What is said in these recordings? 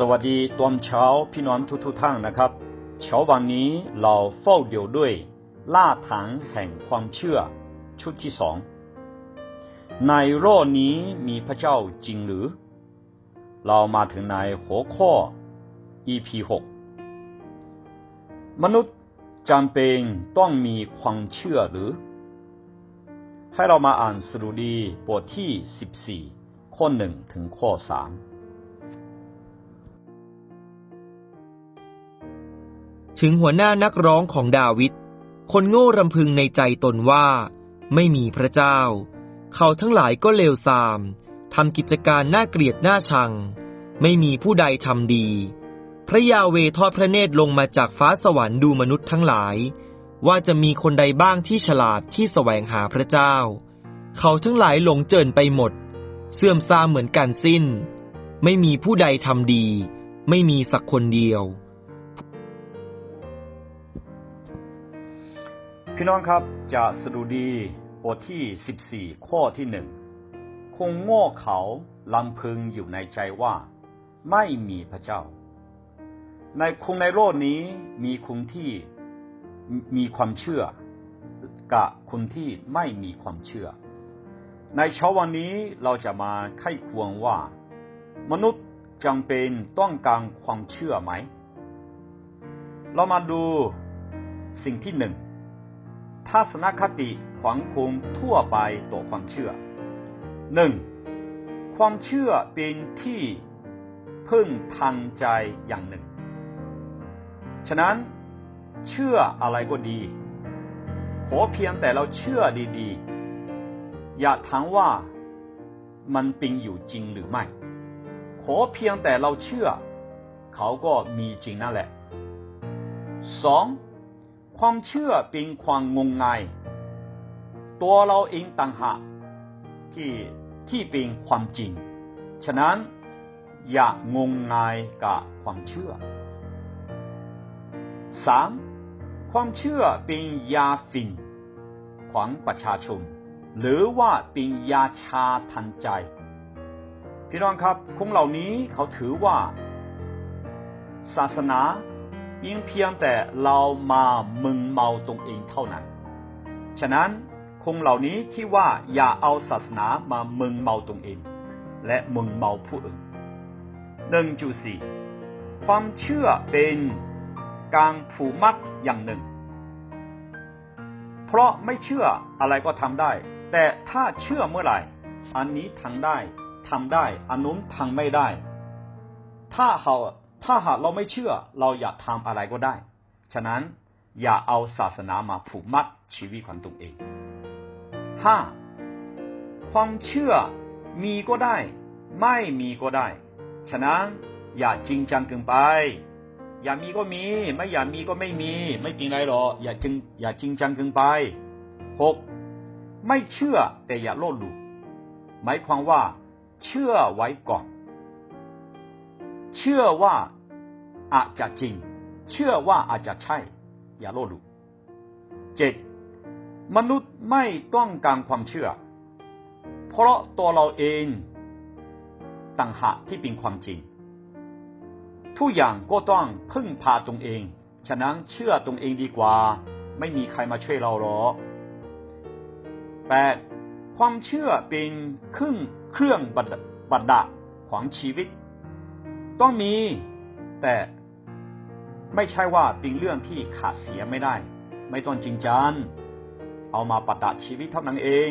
สวัสดีตอนเช้าพี่น้องทุกทุกท่านนะครับเช้าวันนี้เราเฝ้าเดี่ยวด้วยล่าถังแห่งความเชื่อชุดที่สองในโลกนี้มีพระเจ้าจริงหรือ เรามาถึงในหัวข้อ EP 6มนุษย์จำเป็นต้องมีความเชื่อหรือ ให้เรามาอ่านสรุดีบทที่ 14 ข้อ1ถึงข้อ3 ถึงหัวหน้านักร้องของดาวิด คนโง่รำพึงในใจตนว่า ไม่มีพระเจ้า เขาทั้งหลายก็เลวทรามทำกิจการน่าเกลียดน่าชัง ไม่มีผู้ใดทำดี พระยาเวทอดพระเนตรลงมาจากฟ้าสวรรค์ดูมนุษย์ทั้งหลาย ว่าจะมีคนใดบ้างที่ฉลาดที่แสวงหาพระเจ้า เขาทั้งหลายหลงเจินไปหมด เสื่อมทรามเหมือนกันสิ้น ไม่มีผู้ใดทำดี ไม่มีสักคนเดียว พี่น้องครับจะสดุดีบทที่ 14 ข้อที่หนึ่งคงโง่เขาลำพึงอยู่ในใจว่า ไม่มีพระเจ้า ในคงในโลกนี้มีคนที่มีความเชื่อกับคนที่ไม่มีความเชื่อ ในเช้าวันนี้เราจะมาไข้ควงว่า มนุษย์จำเป็นต้องการความเชื่อไหม เรามาดูสิ่งที่หนึ่ง ทัศนคติขวางคงทั่วไปต่อความเชื่อหนึ่งความเชื่อเป็นที่พึ่งทางใจอย่างหนึ่ง ฉะนั้นเชื่ออะไรก็ดี ขอเพียงแต่เราเชื่อดีๆ อย่าถามว่ามันเป็นอยู่จริงหรือไม่ ขอเพียงแต่เราเชื่อ เขาก็มีจริงนั่นแหละสอง ความเชื่อเป็นความงมงาย ตัวเราเองต่างหากที่ที่เป็นความจริง ฉะนั้นอย่างมงายกับความเชื่อสามความเชื่อเป็นยาฝิ่นของประชาชน หรือว่าเป็นยาชาทันใจ พี่น้องครับคงเหล่านี้เขาถือว่า ศาสนา ยิ่งเพียงแต่เรามามึงเมาตรงเองเท่านั้น ฉะนั้นคงเหล่านี้ที่ว่าอย่าเอาศาสนามามึงเมาตรงเอง และมึงเมาผู้อื่นหนึ่งจุสี่ความเชื่อเป็นการผูกมัดอย่างหนึ่ง เพราะไม่เชื่ออะไรก็ทำได้ แต่ถ้าเชื่อเมื่อไหร่ อันนี้ทำได้ทำได้อันนู้นทำไม่ได้ ถ้าเขา ถ้าหากเราไม่เชื่อเราอยากทำอะไรก็ได้ ฉะนั้นอย่าเอาศาสนามาผูกมัดชีวิตของตัวเองห้าความเชื่อมีก็ได้ ไม่มีก็ได้ ฉะนั้นอย่าจริงจังเกินไป อย่ามีก็มี ไม่อย่ามีก็ไม่มี ไม่เป็นไรหรอกอย่าจริงอย่าจริงจังเกินไปหกไม่เชื่อแต่อย่าโลดหลู่หมายความว่า เชื่อไว้ก่อน เชื่อว่า อาจจะจริง เชื่อว่าอาจจะใช่ อย่าโลดลู่เจ็ดมนุษย์ไม่ต้องการความเชื่อ เพราะตัวเราเองต่างหากที่เป็นความจริง ทุกอย่างก็ต้องพึ่งพาตรงเอง ฉะนั้นเชื่อตรงเองดีกว่า ไม่มีใครมาช่วยเราหรอกแปดความเชื่อเป็นเครื่องเครื่องบัดดาของชีวิต ต้องมีแต่ ไม่ใช่ว่าเป็นเรื่องที่ขาดเสียไม่ได้ ไม่ต้องจริงจังเอามาปะดับชีวิตเท่านั้นเอง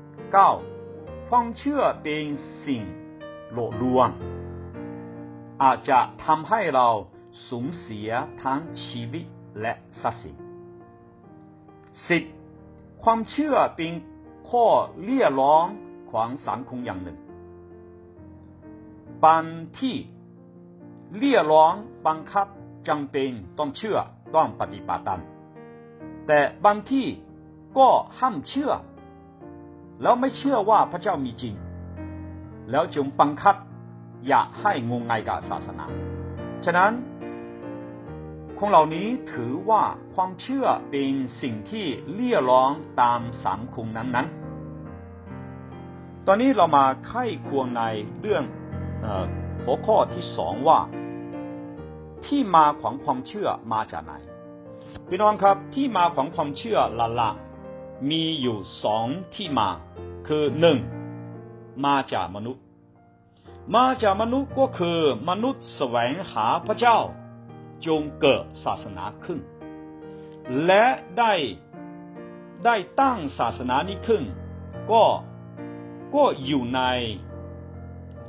9. ความเชื่อเป็นสิ่งโลดลวง อาจจะทำให้เราสูญเสียทั้งชีวิตและทรัพย์สิน 10. ความเชื่อเป็นข้อเรียกร้องของสังคมอย่างหนึ่งบางที่ เรียกร้องบังคับจำเป็นต้องเชื่อต้องปฏิบัติตามแต่บางที่ก็ห้ามเชื่อ แล้วไม่เชื่อว่าพระเจ้ามีจริง แล้วจึงบังคับอยากให้งงงายกับศาสนา ฉะนั้นคนเหล่านี้ถือว่าความเชื่อเป็นสิ่งที่เลี่ยร้องตามสังคมนั้นๆ ตอนนี้เรามาไข้ควงในเรื่องอ หัวข้อที่สองว่า ที่มาของความเชื่อมาจากไหนพี่น้องครับที่มาของความเชื่อละละมีอยู่สองที่มา คือหนึ่งมาจากมนุษย์ มาจากมนุษย์ก็คือมนุษย์แสวงหาพระเจ้า จงเกิดศาสนาขึ้น และได้ได้ตั้งศาสนานี้ขึ้น ก็ก็อยู่ใน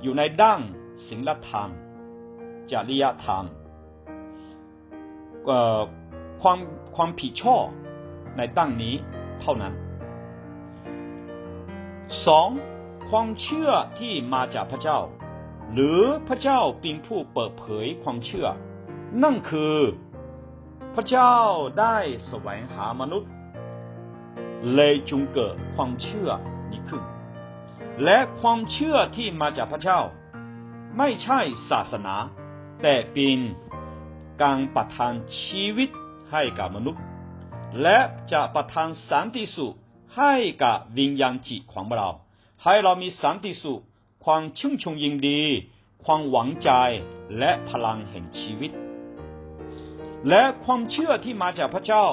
อยู่ในด้าน ศีลธรรม จริยธรรมความความผิดชอบในด้านนี้เท่านั้นสองความเชื่อที่มาจากพระเจ้า หรือพระเจ้าเป็นผู้เปิดเผยความเชื่อ นั่นคือ พระเจ้าได้แสวงหามนุษย์ เลยจุงเกิดความเชื่อนี้ขึ้น และความเชื่อที่มาจากพระเจ้า ไม่ใช่ศาสนา แต่เป็นการประทานชีวิตให้กับมนุษย์ และจะประทานสันติสุขให้กับวิญญาณจิตของเรา ให้เรามีสันติสุข ความชื่นชมยินดี ความหวังใจและพลังแห่งชีวิต และความเชื่อที่มาจากพระเจ้า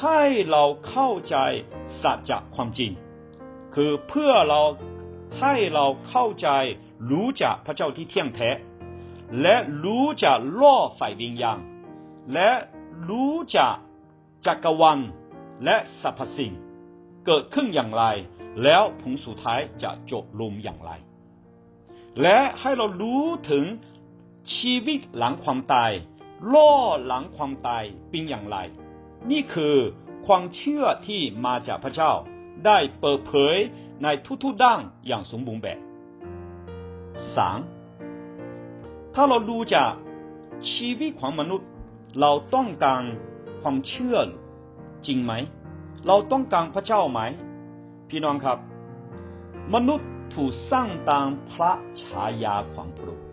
ให้เราเข้าใจสัจจะความจริง คือเพื่อเรา ให้เราเข้าใจรู้จักพระเจ้าที่เที่ยงแท้ และรู้จักล่อฝ่ายวิญญาณและรู้จักจักรวาลและสรรพสิ่ง เกิดขึ้นอย่างไร แล้วผลสุดท้ายจะจบลงอย่างไร และให้เรารู้ถึงชีวิตหลังความตายล่อหลังความตายเป็นอย่างไร นี่คือความเชื่อที่มาจากพระเจ้าได้เปิดเผย ในทุกๆด้านอย่างสมบูรณ์แบบสามถ้าเราดูจากชีวิตของมนุษย์ เราต้องการความเชื่อจริงไหม เราต้องการพระเจ้าไหม พี่น้องครับ มนุษย์ถูกสร้างตามพระฉายาของพระองค์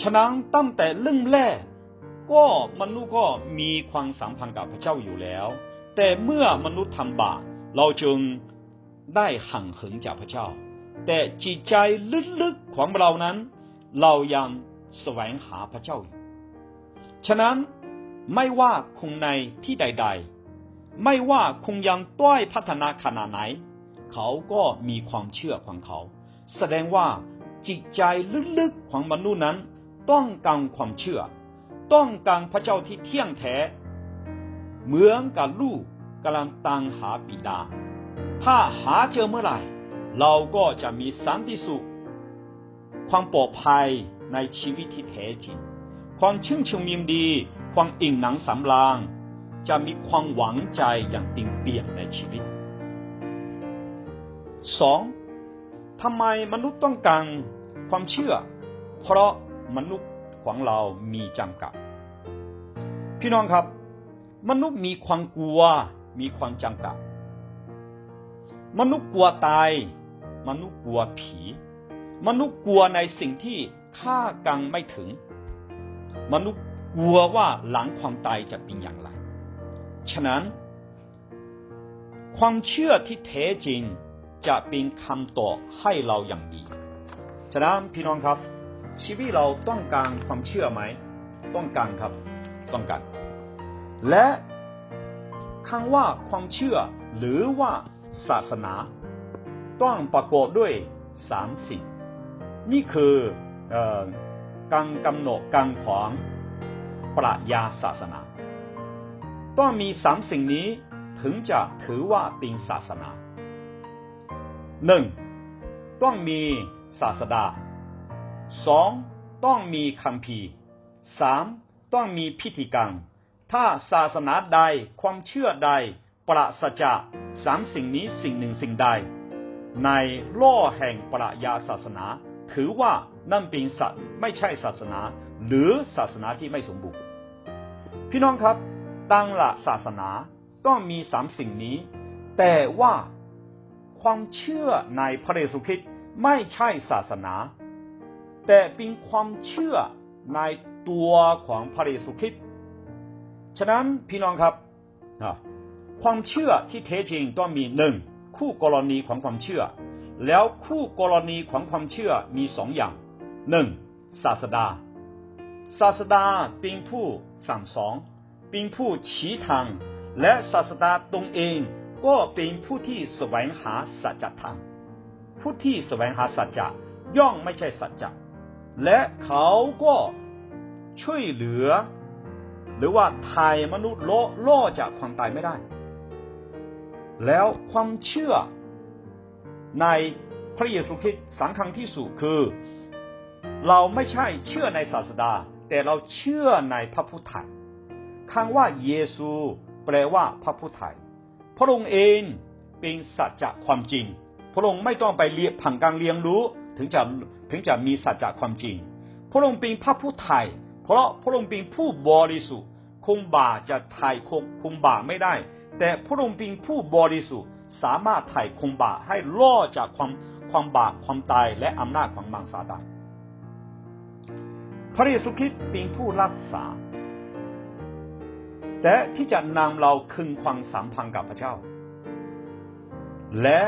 ฉะนั้นตั้งแต่เรื่องแรกก็มนุษย์ก็มีความสัมพันธ์กับพระเจ้าอยู่แล้ว แต่เมื่อมนุษย์ทำบาปเราจึง ได้ห่างเหินจากพระเจ้า แต่จิตใจลึกๆของเรานั้น เรายังแสวงหาพระเจ้าอยู่ฉะนั้นไม่ว่าคงในที่ใด ๆ ไม่ว่าคงยังต้อยพัฒนาขนาดไหน เขาก็มีความเชื่อของเขา แสดงว่าจิตใจลึกๆของมนุษย์นั้น ต้องการความเชื่อ ต้องการพระเจ้าที่เที่ยงแท้ เหมือนกับลูกกำลังตามหาบิดา ถ้าหาเจอเมื่อไหร่ เราก็จะมีสันติสุข ความปลอดภัยในชีวิตที่แท้จริง ความชื่นชมยินดี ความอิ่มหนังสำราญจะมีความหวังใจอย่างติงเปี่ยมในชีวิตสองทำไมมนุษย์ต้องการความเชื่อ เพราะมนุษย์ของเรามีจำกัด พี่น้องครับ มนุษย์มีความกลัว มีความจำกัด มนุษย์กลัวตาย มนุษย์กลัวผี มนุษย์กลัวในสิ่งที่คาดกันไม่ถึง มนุษย์กลัวว่าหลังความตายจะเป็นอย่างไร ฉะนั้น ความเชื่อที่แท้จริงจะเป็นคำตอบให้เราอย่างดี ฉะนั้นพี่น้องครับ ชีวิตเราต้องการความเชื่อไหม ต้องการครับ ต้องการ และคำว่าความเชื่อหรือว่า ศาสนา ต้องประกอบด้วยสามสิ่งนี่คืออการกำหนดการของปรัชญาศาสนา ต้องมีสามสิ่งนี้ถึงจะถือว่าเป็นศาสนาหนึ่งต้องมีศาสดาสองต้องมีคำพีสามต้องมีพิธีกรรม ถ้าศาสนาใดความเชื่อใด ปราศจากสามสิ่งนี้สิ่งหนึ่งสิ่งใด ในล่อแห่งปรัชญาศาสนา ถือว่านั่นเป็นสัตไม่ใช่ศาสนา หรือศาสนาที่ไม่สมบูรณ์พี่น้องครับตั้งละศาสนาต้องมีสามสิ่งนี้ แต่ว่าความเชื่อในพระเยซูคริสต์ไม่ใช่ศาสนา แต่เป็นความเชื่อในตัวของพระเยซูคริสต์ฉะนั้นพี่น้องครับ ความเชื่อที่แท้จริงต้องมีหนึ่งคู่กรณีของความเชื่อ แล้วคู่กรณีของความเชื่อมีสองอย่างหนึ่งศาสดา ศาสดาเป็นผู้สั่งสอนเป็นผู้ชี้ทาง และศาสดาตรงเองก็เป็นผู้ที่แสวงหาสัจธรรมผู้ที่แสวงหาสัจจะย่อมไม่ใช่สัจจะและเขาก็ช่วยเหลือ หรือว่าไทยมนุษย์โลล่อจากความตายไม่ได้ แล้วความเชื่อในพระเยซูคริสต์สังฆังที่สุคือ เราไม่ใช่เชื่อในศาสดา แต่เราเชื่อในพระพุทธไทยคำว่าเยซูแปลว่าพระพุทธไทยพระองค์เองเป็นสัจจะความจริง พระองค์ไม่ต้องไปเรียผังการเรียนรู้ถึงจะถึงจะมีสัจจะความจริง พระองค์เป็นพระผู้ไทยเพราะพระองค์เป็นผู้บริสุทธิ์คุมบาจะไถ่คุมคุมบาไม่ได้ แต่พระองค์เป็นผู้บริสุทธิ์สามารถไถ่คุมบาให้ล่อจากความความบาปความตายและอำนาจของมังสาได้พระเยซูคริสต์เป็นผู้รักษา แต่ที่จะนำเราคืนความสัมพันธ์กับพระเจ้า และ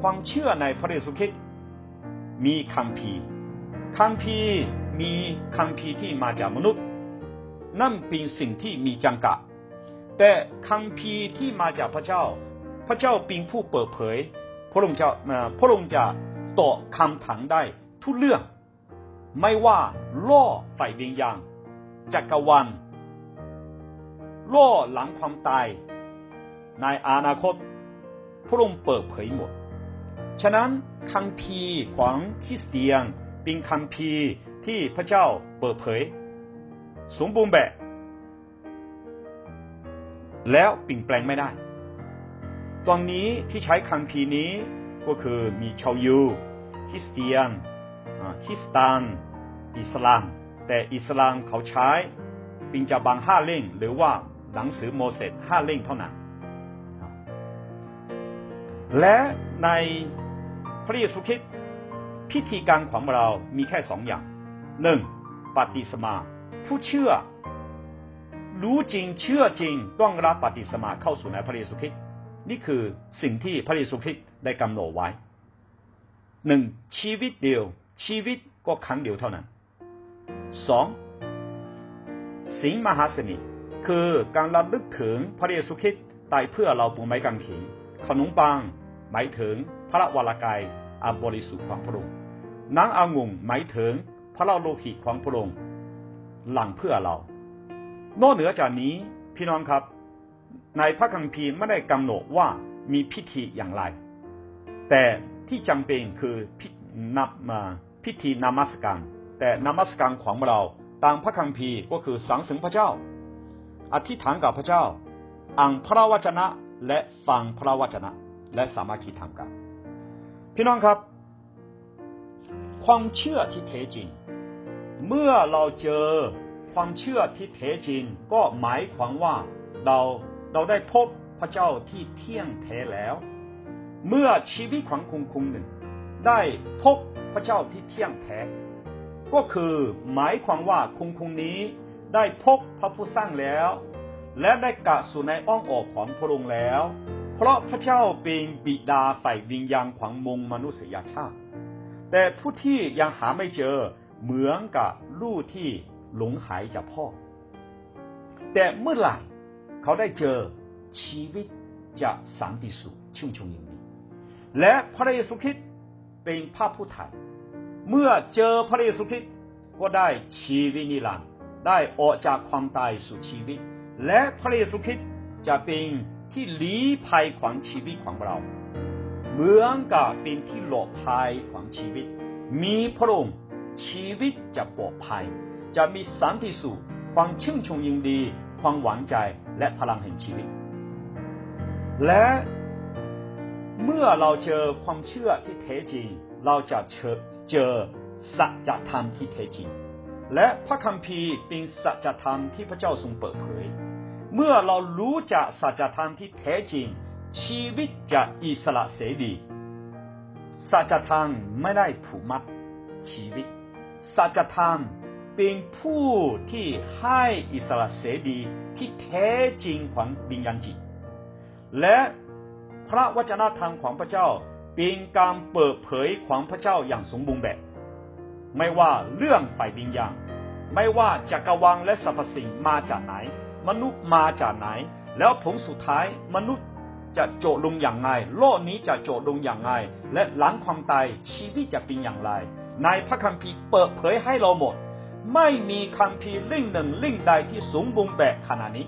ความเชื่อในพระเยซูคริสต์มีคำพีคำพีมีคำพีที่มาจากมนุษย์ นั่นเป็นสิ่งที่มีจังกะ แต่คำพีที่มาจากพระเจ้า พระเจ้าเป็นผู้เปิดเผย พระองค์จะพระองค์จะตอบคำถามได้ทุกเรื่อง ไม่ว่าล่อฝ่ายวิญญาณจักรวาลล่อหลังความตาย ในอนาคต พระองค์เปิดเผยหมด ฉะนั้นคำพีของคริสเตียนเป็นคำพีที่พระเจ้าเปิดเผย สมบูรณ์แบบ แล้วเปลี่ยนแปลงไม่ได้ ตอนนี้ที่ใช้คำพีนี้ก็คือมีชาวยูคริสเตียนคริสตาน อิสลาม แต่อิสลามเขาใช้ปิงจาบังห้าเล่งหรือว่าหนังสือโมเสสห้าเล่งเท่านั้น และในพระเยซูคริสต์พิธีการของเรามีแค่สองอย่างหนึ่งปฏิสมา ผู้เชื่อ รู้จริงเชื่อจริงต้องรับปฏิสมาเข้าสู่ในพระเยซูคริสต์นี่คือสิ่งที่พระเยซูคริสต์ได้กำหนดไว้หนึ่งชีวิตเดียว ชีวิตก็ครั้งเดียวเท่านั้นสองสิงมหาสนิทคือการระลึกถึงพระเยซูคริสต์ตายเพื่อเราปูไม้กางเขนขนมปังหมายถึงพระวรากายอับริสุทธิ์ของพระองค์น้ำองุ่นหมายถึงพระโลหิตของพระองค์หลังเพื่อเรา นอกเหนือจากนี้พี่น้องครับ ในพระคัมภีร์ไม่ได้กำหนดว่ามีพิธีอย่างไร แต่ที่จำเป็นคือพินับมาพิธีนามัสการ แต่นามัสการของเราตามพระคัมภีร์ก็คือสังสงพระเจ้า อธิษฐานกับพระเจ้าอ่านพระวจนะและฟังพระวจนะ และสามัคคีทำกัน พี่น้องครับ ความเชื่อที่แท้จริง เมื่อเราเจอ ความเชื่อที่แท้จริงก็หมายความว่าเราเราได้พบพระเจ้าที่เที่ยงแท้แล้ว เมื่อชีวิตของคุณคุณหนึ่ง ได้พบพระเจ้าที่เที่ยงแท้ก็คือหมายความว่าคุณคุณนี้ได้พบพระผู้สร้างแล้ว และได้กะสู่ในอ้องอกของพระองค์แล้ว เพราะพระเจ้าเป็นบิดาฝ่ายวิญญาณของมงมนุษยชาติ แต่ผู้ที่ยังหาไม่เจอเหมือนกับลูกที่ หลงหายจากพ่อ แต่เมื่อไหร่เขาได้เจอชีวิตจะสันติสุขชุ่มชมยินดีและพระเยซูคริสต์เป็นพระผู้ไถ่เมื่อเจอพระเยซูคริสต์ก็ได้ชีวิตนิรันดร์ได้ออกจากความตายสู่ชีวิต และพระเยซูคริสต์จะเป็นที่ลี้ภัยของชีวิตของเรา เหมือนกับเป็นที่หลบภัยของชีวิต มีพระองค์ชีวิตจะปลอดภัย จะมีสันติสุขความชื่นชมยินดี ความหวังใจและพลังแห่งชีวิต และเมื่อเราเจอความเชื่อที่แท้จริง เราจะเจอสัจธรรมที่แท้จริง และพระคัมภีร์เป็นสัจธรรมที่พระเจ้าทรงเปิดเผย เมื่อเรารู้จักสัจธรรมที่แท้จริง ชีวิตจะอิสระเสรีสัจธรรมไม่ได้ผูกมัดชีวิต สัจธรรม เป็นผู้ที่ให้อิสระเสรีที่แท้จริงของวิญญาณจิต และพระวจนะธรรมของพระเจ้าเป็นการเปิดเผยของพระเจ้าอย่างสมบูรณ์แบบ ไม่ว่าเรื่องฝ่ายวิญญาณ ไม่ว่าจักรวาลและสรรพสิ่งมาจากไหน มนุษย์มาจากไหน แล้วผลสุดท้ายมนุษย์จะโจดลงอย่างไรโลกนี้จะโจดลงอย่างไรและหลังความตายชีวิตจะเป็นอย่างไร ในพระคัมภีร์เปิดเผยให้เราหมด ไม่มีคัมภีร์เล่มหนึ่งเล่มใดที่สมบูรณ์แบบขนาดนี้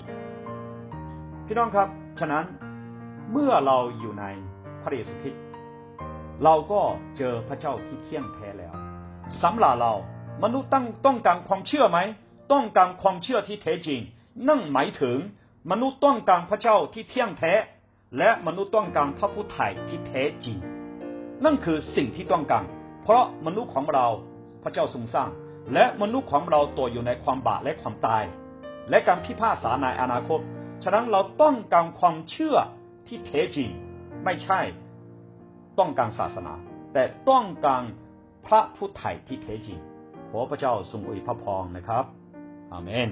พี่น้องครับ ฉะนั้นเมื่อเราอยู่ในพระเยซูคริสต์เราก็เจอพระเจ้าที่เที่ยงแท้แล้วสำหรับเรามนุษย์ต้องต้องการความเชื่อไหม ต้องการความเชื่อที่แท้จริง นั่นหมายถึง มนุษย์ต้องการพระเจ้าที่เที่ยงแท้ และมนุษย์ต้องการพระผู้ไถ่ที่แท้จริง นั่นคือสิ่งที่ต้องการ เพราะมนุษย์ของเราพระเจ้าทรงสร้าง และมนุษย์ของเราตัวอยู่ในความบาปและความตาย และการพิพากษาในอนาคต ฉะนั้นเราต้องการความเชื่อที่แท้จริง ไม่ใช่ ต้องการศาสนา แต่ต้องการพระผู้ไถ่ที่แท้จริงขอพระเจ้าทรงอวยพระพรนะครับอาเมน